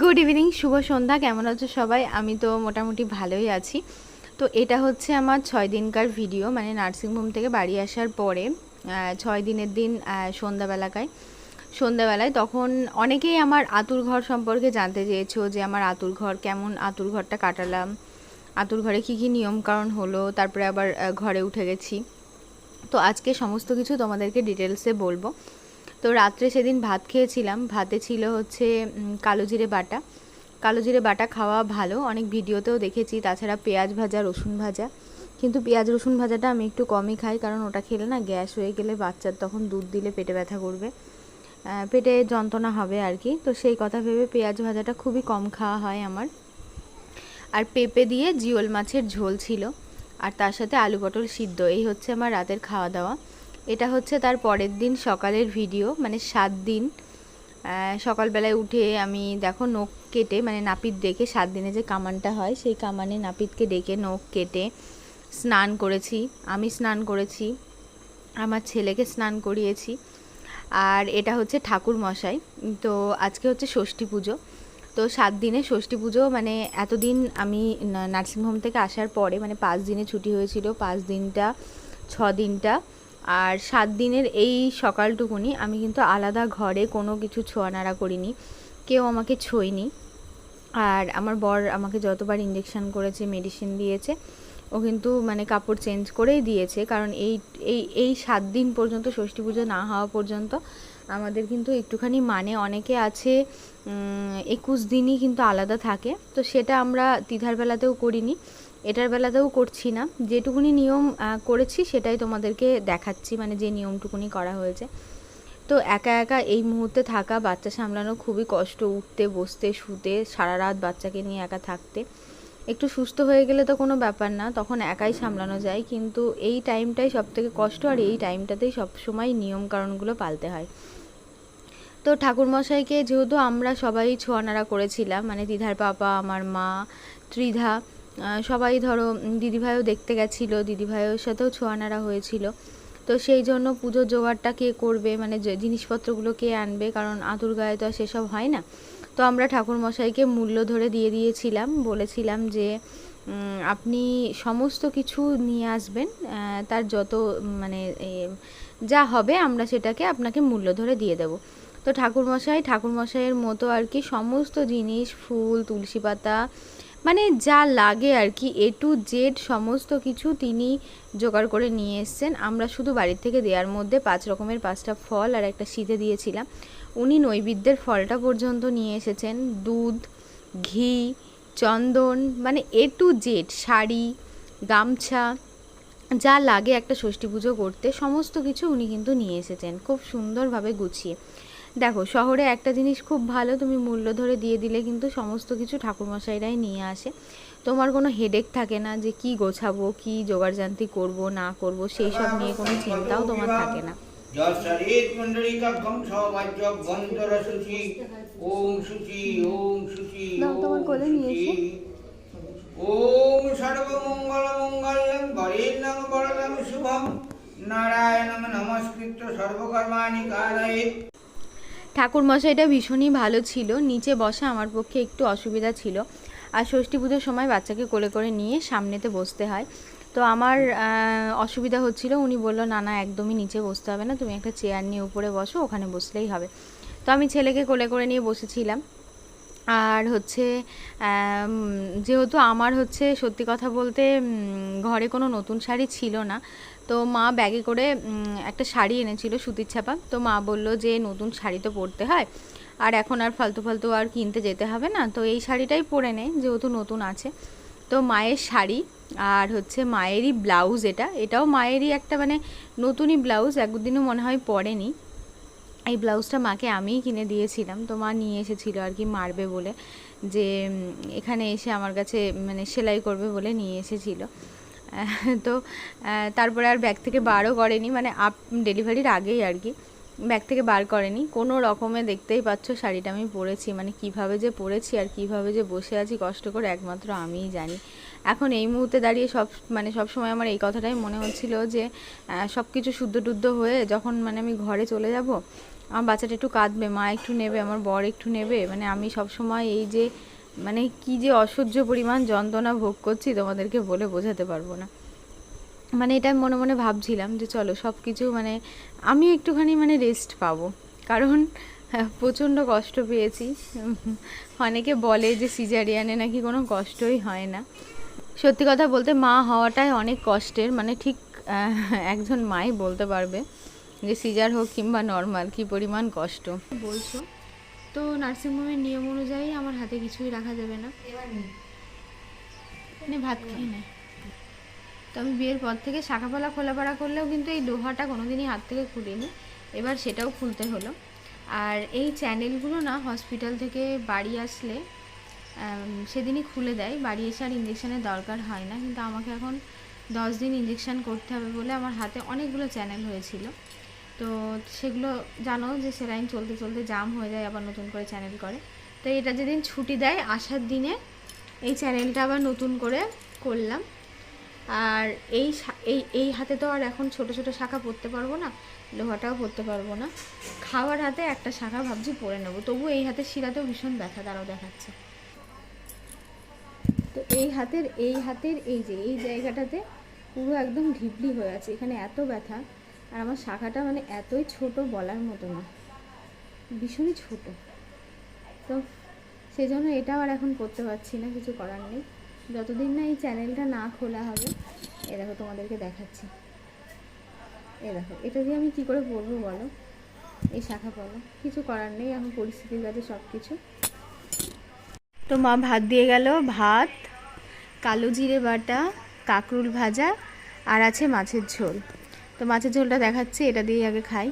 Good evening শুভ সন্ধ্যা, কেমন আছো সবাই? আমি তো মোটামুটি ভালোই আছি। তো এটা হচ্ছে আমার ছয় দিনকার ভিডিও মানে নার্সিংহোম থেকে বাড়ি আসার পরে ছয় দিনের দিন সন্ধ্যাবেলাকায়। সন্ধ্যাবেলায় তখন অনেকেই আমার আতুর ঘর সম্পর্কে জানতে চেয়েছো যে আমার আতুর ঘর কেমন, আতুর ঘরটা কাটালাম, আতুর ঘরে কী কী নিয়মকানুন হলো, তারপরে আবার ঘরে উঠে গেছি। তো আজকে সমস্ত কিছু তোমাদেরকে ডিটেলসে বলব। তো রাত্রে সেদিন ভাত খেয়েছিলাম। ভাতে ছিল হচ্ছে কালো জিরে বাটা। কালো জিরে বাটা খাওয়া ভালো, অনেক ভিডিওতেও দেখেছি। তাছাড়া পেঁয়াজ ভাজা, রসুন ভাজা। কিন্তু পেঁয়াজ, রসুন ভাজাটা আমি একটু কমই খাই, কারণ ওটা খেলে না গ্যাস হয়ে গেলে বাচ্চার তখন দুধ দিলে পেটে ব্যথা করবে। পেটে যন্ত্রণা হবে আর কি। তো সেই কথা ভেবে পেঁয়াজ ভাজাটা খুবই কম খাওয়া হয় আমার। আর পেঁপে দিয়ে জিওল মাছের ঝোল ছিল। আর তার সাথে আলু পটল সিদ্ধ। এই হচ্ছে আমার রাতের খাওয়া দাওয়া। এটা হচ্ছে তার পরের দিন সকালের ভিডিও মানে সাত দিন। সকালবেলায় উঠে আমি দেখো নখ কেটে মানে নাপিত ডেকে সাত দিনে যে কামানটা হয়, সেই কামানে নাপিতকে ডেকে নখ কেটে স্নান করেছি। আমি স্নান করেছি, আমার ছেলেকে স্নান করিয়েছি। আর এটা হচ্ছে ঠাকুর মশাই। তো আজকে হচ্ছে ষষ্ঠী পুজো। তো সাত দিনে ষষ্ঠী পুজো মানে এতদিন আমি নার্সিংহোম থেকে আসার পরে মানে পাঁচ দিনে ছুটি হয়েছিল, পাঁচ দিনটা, ছ দিনটা। আর সাত দিনের এই সকালটুকুনি আমি কিন্তু আলাদা ঘরে কোনো কিছু ছোঁয়া নাড়া করিনি। কেউ আমাকে ছোঁয়নি। আর আমার বর আমাকে যতবার ইঞ্জেকশন করেছে মেডিসিন দিয়েছে, ও কিন্তু মানে কাপড় চেঞ্জ করেই দিয়েছে। কারণ এই এই এই সাত দিন পর্যন্ত ষষ্ঠী পুজো না হওয়া পর্যন্ত আমাদের কিন্তু একটুখানি মানে অনেকে আছে একুশ দিনই কিন্তু আলাদা থাকে। তো সেটা আমরা তিথার বেলাতেও করিনি। এটার বেলাতেও করছি না। যেটুকুনি নিয়ম করেছি সেটাই তোমাদেরকে দেখাচ্ছি মানে যে নিয়মটুকুনি করা হয়েছে। তো একা একা এই মুহূর্তে থাকা, বাচ্চা সামলানো খুবই কষ্ট, উঠতে, বসতে, শুতে সারা রাত বাচ্চাকে নিয়ে একা থাকতে। একটু সুস্থ হয়ে গেলে তো কোনো ব্যাপার না, তখন একাই সামলানো যায়, কিন্তু এই টাইমটাই সব থেকে কষ্ট, আর এই টাইমটাতেই সবসময় নিয়মকানুনগুলো পালতে হয়। তো ঠাকুরমশাইকে যেহেতু আমরা সবাই ছোঁয়ানাড়া করেছিলাম মানে দিধার পাপা আমার মা, ত্রিধা সবাই ধরো দিদিভাইও দেখতে গেছিল, দিদিভাইয়ের সাথেও ছোঁয়ানাড়া হয়েছিল। তো সেই জন্য পুজোর জোগাড়টা কে করবে মানে জিনিসপত্রগুলো কে আনবে, কারণ আতুর গায়ে তো আর সেসব হয় না। তো আমরা ঠাকুরমশাইকে মূল্য ধরে দিয়ে দিয়েছিলাম, বলেছিলাম যে আপনি সমস্ত কিছু নিয়ে আসবেন তার যত মানে যা হবে আমরা সেটাকে আপনাকে মূল্য ধরে দিয়ে দেবো। তো ঠাকুরমশাই, ঠাকুরমশাইয়ের মতো আর কি সমস্ত জিনিস, ফুল, তুলসী পাতা মানে যা লাগে আর কি এ টু জেড সমস্ত কিছু তিনি জোগাড় করে নিয়ে এসছেন। আমরা শুধু বাড়ির থেকে দেওয়ার মধ্যে পাঁচ রকমের পাঁচটা ফল আর একটা শীতে দিয়েছিলাম। উনি নৈবেদ্যের ফলটা পর্যন্ত নিয়ে এসেছেন। দুধ, ঘি, চন্দন মানে এ টু জেড শাড়ি, গামছা, যা লাগে একটা ষষ্ঠী পুজো করতে, সমস্ত কিছু উনি কিন্তু নিয়ে এসেছেন। খুব সুন্দরভাবে গুছিয়ে। দেখো শহরে একটা জিনিস খুব ভালো তুমি মূল্য ধরে দিয়ে দিলে কিন্তু সমস্ত কিছু ঠাকুরমশাইরাই নিয়ে আসে। তোমার কোনো হেডেক থাকে না যে কি গোছাবো কি জোগাড়জান্তি করব না করব সেই সব নিয়ে কোনো চিন্তাও তোমার থাকে না। তোমার কোলে। ওম সর্বমঙ্গল শুভম। নমস্কৃত্য সর্বকর্মাণি কারয়ে ঠাকুর মশাইটা ভীষণই ভালো ছিল। নিচে বসা আমার পক্ষে একটু অসুবিধা ছিল। আর ষষ্ঠী পুজোর সময় বাচ্চাকে কোলে করে নিয়ে সামনেতে বসতে হয়। তো আমার অসুবিধা হচ্ছিল। উনি বলল, না না, একদমই নিচে বসতে হবে না। তুমি একটা চেয়ার নিয়ে উপরে বসো, ওখানে বসলেই হবে। তো আমি ছেলেকে কোলে করে নিয়ে বসেছিলাম। আর হচ্ছে যেহেতু আমার হচ্ছে সত্যি কথা বলতে ঘরে কোনো নতুন শাড়ি ছিল না, তো মা ব্যাগে করে একটা শাড়ি এনেছিল সুতির ছাপা। তো মা বলল যে নতুন শাড়ি তো পরতে হয়, আর এখন আর ফালতু ফালতু আর কিনতে যেতে হবে না। তো এই শাড়িটাই পরে নে যেহেতু নতুন আছে। তো মায়ের শাড়ি, আর হচ্ছে মায়েরই ব্লাউজ এটা। এটাও মায়েরই একটা মানে নতুনই ব্লাউজ, একদিনও মনে হয় পরেনি। এই ব্লাউজটা মাকে আমিই কিনে দিয়েছিলাম, তো মা নিয়ে এসেছিল আর কি মারবে বলে, যে এখানে এসে আমার কাছে মানে সেলাই করবে বলে নিয়ে এসেছিল। তো তারপরে আর ব্যাগ থেকে বারও করেনি মানে আপ, ডেলিভারির আগেই আর কি, ব্যাগ থেকে বার করেনি। কোনো রকমে দেখতেই পাচ্ছ শাড়িটা আমি পরেছি মানে কীভাবে যে পরেছি আর কীভাবে যে বসে আছি, কষ্ট করে একমাত্র আমিই জানি। এখন এই মুহূর্তে দাঁড়িয়ে সব মানে সব সময় আমার এই কথাটাই মনে হচ্ছিল যে সব কিছু শুদ্ধ টুদ্ধ হয়ে যখন মানে আমি ঘরে চলে যাব আমার বাচ্চাটা একটু কাঁদবে মা একটু নেবে আমার বর একটু নেবে মানে আমি সব সময় এই যে মানে কি যে অসহ্য পরিমাণ যন্ত্রণা ভোগ করছি তোমাদেরকে বলে বোঝাতে পারব না। মানে এটা মনে মনে ভাবছিলাম যে চলো সব কিছু মানে আমি একটুখানি মানে রেস্ট পাবো। কারণ হ্যাঁ, প্রচণ্ড কষ্ট পেয়েছি। অনেকে বলে যে সিজারিয়ানে নাকি কোনো কষ্টই হয় না। সত্যি কথা বলতে মা হওয়াটাই অনেক কষ্টের মানে ঠিক একজন মাই বলতে পারবে। যে সিজার হোক কিংবা নর্মাল কি পরিমাণ কষ্ট। বলছো। তো নার্সিংহোমের নিয়ম অনুযায়ী আমার হাতে কিছুই রাখা যাবে না। নে। ভাত খেয়ে নে। তো আমি বিয়ের পর থেকে শাখাপালা খোলাপাড়া করলেও কিন্তু এই লোহাটা কোনোদিনই হাত থেকে খুলিনি। এবার সেটাও খুলতে হলো। আর এই চ্যানেলগুলো না হসপিটাল থেকে বাড়ি আসলে সেদিনই খুলে দেয়। বাড়ি এসে আর ইঞ্জেকশানের দরকার হয় না। কিন্তু আমাকে এখন দশ দিন ইঞ্জেকশান করতে হবে বলে আমার হাতে অনেকগুলো চ্যানেল হয়েছিল। তো সেগুলো জানো যে সেলাইন চলতে চলতে জাম হয়ে যায়, আবার নতুন করে চ্যানেল করে। তো এটা যেদিন ছুটি দেয়, আসার দিনে এই চ্যানেলটা আবার নতুন করে করলাম। আর এই এই এই হাতে তো আর এখন ছোট ছোট শাখা পরতে পারব না, লোহাটাও পরতে পারব না। খাওয়ার হাতে একটা শাখা ভাবছি পরে নেব তবু এই হাতের শিরাতেও ভীষণ ব্যথা, তারাও দেখাচ্ছে। তো এই হাতের এই হাতের, এই যে, এই জায়গাটাতে পুরো একদম ঢিপলি হয়ে আছে, এখানে এত ব্যথা। আর আমার শাখাটা মানে এতই ছোট বলার মতো না। ভীষণই ছোট। তো সেই জন্য এটাও আর এখন করতে পারছি না, কিছু করার নেই। যতদিন না এই চ্যানেলটা না খোলা হবে, এ দেখো তোমাদেরকে দেখাচ্ছি। এ দেখো, এটা দিয়ে আমি কি করে পড়ব বলো? এই শাখা বলো, কিছু করার নেই, এখন পরিস্থিতির কাছে সব কিছু তো মা ভাত দিয়ে গেল, ভাত, কালো জিরে বাটা, কাকরুল ভাজা, আর আছে মাছের ঝোল। তো মাছের ঝোলটা দেখাচ্ছি, এটা দিয়ে আগে খাই।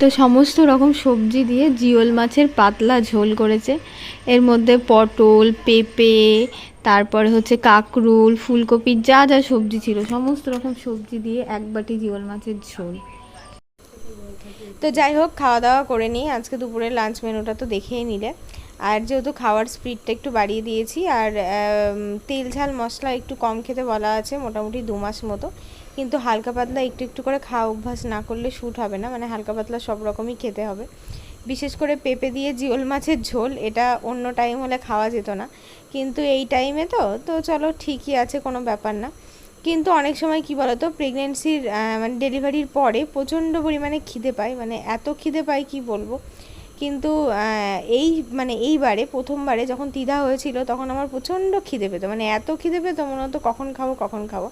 তো সমস্ত রকম সবজি দিয়ে জিওল মাছের পাতলা ঝোল করেছে। এর মধ্যে পটল, পেঁপে, তারপরে হচ্ছে কাকরুল, ফুলকপি, যা যা সবজি ছিল, সমস্ত রকম সবজি দিয়ে এক বাটি জিওল মাছের ঝোল। তো যাই হোক খাওয়া দাওয়া করে নিই। আজকে দুপুরের লাঞ্চ মেনুটা তো দেখেই নিলে। আর যেহেতু খাওয়ার স্পিডটা একটু বাড়িয়ে দিয়েছি, আর তেল ঝাল মশলা একটু কম খেতে বলা আছে, মোটামুটি দু মাস মতো। কিন্তু হালকা পাতলা একটু একটু করে খাওয়া অভ্যাস না করলে শ্যুট হবে না মানে হালকা পাতলা সব রকমই খেতে হবে। বিশেষ করে পেঁপে দিয়ে জিওল মাছের ঝোল, এটা অন্য টাইম হলে খাওয়া যেত না। কিন্তু এই টাইমে তো তো চলো ঠিকই আছে, কোনো ব্যাপার না। কিন্তু অনেক সময় কি বলতো প্রেগনেন্সির মানে ডেলিভারির পরে প্রচণ্ড পরিমাণে খিদে পায় মানে এত খিদে পায় কি বলব? কিন্তু এই মানে এইবারে, প্রথমবারে যখন তিধা হয়েছিল, তখন আমার প্রচণ্ড খিদে পেতো মানে এত খিদে পেতো মনে হতো কখন খাব কখন খাব।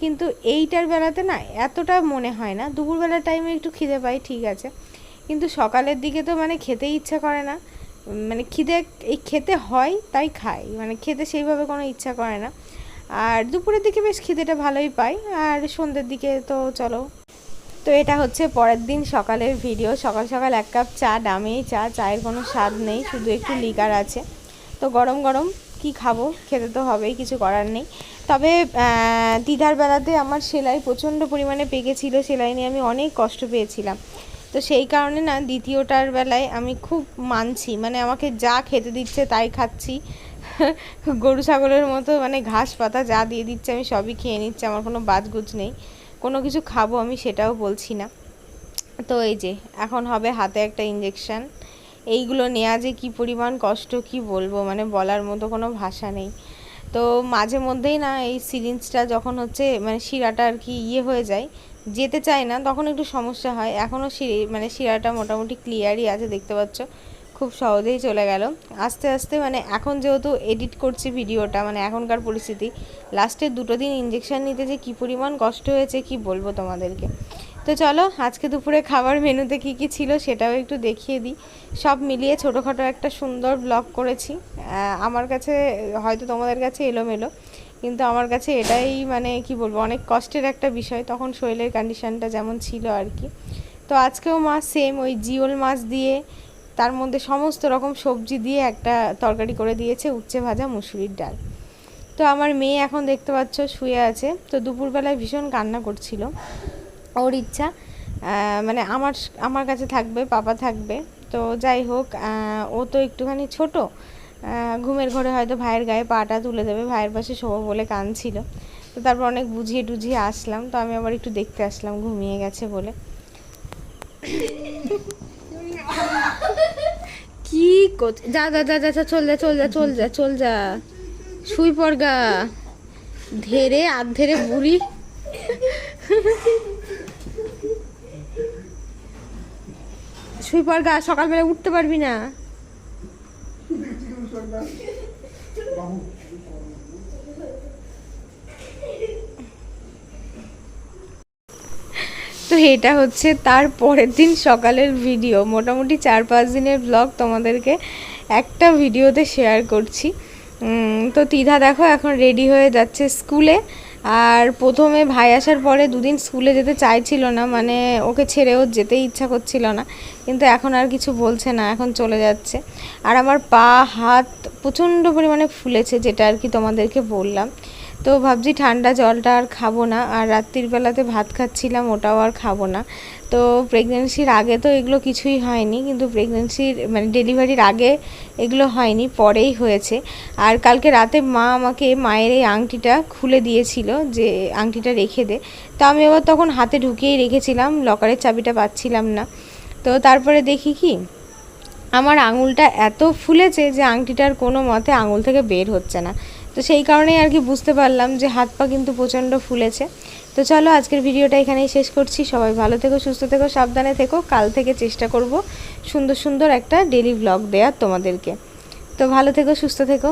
কিন্তু এইটার বেলাতে না এতটা মনে হয় না। দুপুরবেলার টাইমে একটু খিদে পাই, ঠিক আছে। কিন্তু সকালের দিকে তো মানে খেতেই ইচ্ছা করে না। মানে খিদে এই খেতে হয়, তাই খাই। মানে খেতে সেইভাবে কোনো ইচ্ছা করে না। আর দুপুরের দিকে বেশ খিদেটা ভালোই পাই। আর সন্ধ্যের দিকে তো চলো। তো এটা হচ্ছে পরের দিন সকালের ভিডিও সকাল সকাল এক কাপ চা দামেই চা। চায়ের কোনো স্বাদ নেই, শুধু একটু লিকার আছে। তো গরম গরম কি খাব? খেতে তো হবেই, কিছু করার নেই। তবে দিদার বেলাতে আমার সেলাই প্রচণ্ড পরিমাণে পেকেছিল, সেলাই নিয়ে আমি অনেক কষ্ট পেয়েছিলাম। তো সেই কারণে না, দ্বিতীয়টার বেলায় আমি খুব মানছি মানে আমাকে যা খেতে দিচ্ছে তাই খাচ্ছি। গরু, ছাগলের মতো মানে ঘাস পাতা যা দিয়ে দিচ্ছে আমি সবই খেয়ে নিচ্ছি, আমার কোনো বাজগুজ নেই। কোনো কিছু খাব আমি সেটাও বলছি না। তো এই যে, এখন হবে হাতে একটা ইঞ্জেকশন এইগুলো নেওয়া যে কী পরিমাণ কষ্ট, কি বলব? মানে বলার মতো কোনো ভাষা নেই। তো মাঝে মধ্যেই না এই সিরিঞ্জটা যখন হচ্ছে মানে শিরাটা আর কি ইয়ে হয়ে যায়, যেতে চায় না, তখন একটু সমস্যা হয়। এখনও শিরি মানে শিরাটা মোটামুটি ক্লিয়ারই আছে, দেখতে পাচ্ছ। খুব সহজেই চলে গেল। আস্তে আস্তে মানে এখন যেহেতু এডিট করছি ভিডিওটা মানে এখনকার পরিস্থিতি লাস্টে দুটো দিন ইঞ্জেকশান নিতে যে কী পরিমাণ কষ্ট হয়েছে কি বলব তোমাদেরকে। তো চলো, আজকে দুপুরে খাবার মেনুতে কি কি ছিল সেটাও একটু দেখিয়ে দিই। সব মিলিয়ে ছোটোখাটো একটা সুন্দর ব্লগ করেছি। আমার কাছে হয়তো তোমাদের কাছে এলোমেলো, কিন্তু আমার কাছে এটাই মানে কি বলব, অনেক কষ্টের একটা বিষয় তখন শরীরের কন্ডিশানটা যেমন ছিল আর কি। তো আজকেও মাছ সেম ওই জিওল মাছ দিয়ে, তার মধ্যে সমস্ত রকম সবজি দিয়ে একটা তরকারি করে দিয়েছে, উচ্ছে ভাজা মুসুরির ডাল। তো আমার মেয়ে এখন দেখতে পাচ্ছ শুয়ে আছে। তো দুপুরবেলায় ভীষণ কান্না করছিল। ওর ইচ্ছা। মানে আমার আমার কাছে থাকবে, পাপা থাকবে। তো যাই হোক ও তো একটুখানি ছোট। ঘুমের ঘরে হয়তো ভাইয়ের গায়ে পাটা তুলে দেবে, ভাইয়ের পাশে শোবো বলে কাঁদছিল। তো তারপর অনেক বুঝিয়ে টুঝিয়ে আসলাম। তো আমি আবার একটু দেখতে আসলাম, ঘুমিয়ে গেছে বলে। কি করছে যা যা যা যা, চল যা চল যা চল যা চল যা। শুই পড়গা। ধেরে আর ধেরে বুড়ি। শুই পড়গা সকালবেলা উঠতে পারবি না। তো এটা হচ্ছে তার পরের দিন সকালের ভিডিও মোটামুটি চার পাঁচ দিনের ব্লগ তোমাদেরকে একটা ভিডিওতে শেয়ার করছি। তো তিধা দেখো, এখন রেডি হয়ে যাচ্ছে স্কুলে আর প্রথমে ভাই আসার পরে দুদিন স্কুলে যেতে চাইছিল না মানে ওকে ছেড়েও যেতে ইচ্ছা করছিল না, কিন্তু এখন আর কিছু বলছে না, এখন চলে যাচ্ছে। আর আমার পা, হাত প্রচণ্ড পরিমাণে ফুলেছে, যেটা আর কি তোমাদেরকে বললাম। তো ভাবছি ঠান্ডা জলটা আর খাব না, আর রাত্রির বেলাতে ভাত খাচ্ছিলাম, ওটাও আর খাব না। তো প্রেগনেন্সির আগে তো এগুলো কিছুই হয়নি, কিন্তু প্রেগনেন্সির মানে ডেলিভারির আগে এগুলো হয়নি, পরেই হয়েছে। আর কালকে রাতে মা আমাকে মায়ের এই আংটিটা খুলে দিয়েছিল যে, আংটিটা রেখে দে। তো আমি আবার তখন হাতে ঢুকিয়েই রেখেছিলাম, লকারের চাবিটা পাচ্ছিলাম না। তো তারপরে দেখি কি, আমার আঙুলটা এত ফুলেছে যে আংটিটার কোনো মতে আঙুল থেকে বের হচ্ছে না। তো সেই কারণেই আর কি বুঝতে পারলাম যে হাত পা কিন্তু প্রচণ্ড ফুলেছে। তো চলো আজকের ভিডিওটা এখানেই শেষ করছি। সবাই ভালো থেকো, সুস্থ থেকো, সাবধানে থেকো। কাল থেকে চেষ্টা করব সুন্দর সুন্দর একটা ডেলি ব্লগ দেওয়ার তোমাদেরকে। তো ভালো থেকো, সুস্থ থেকো।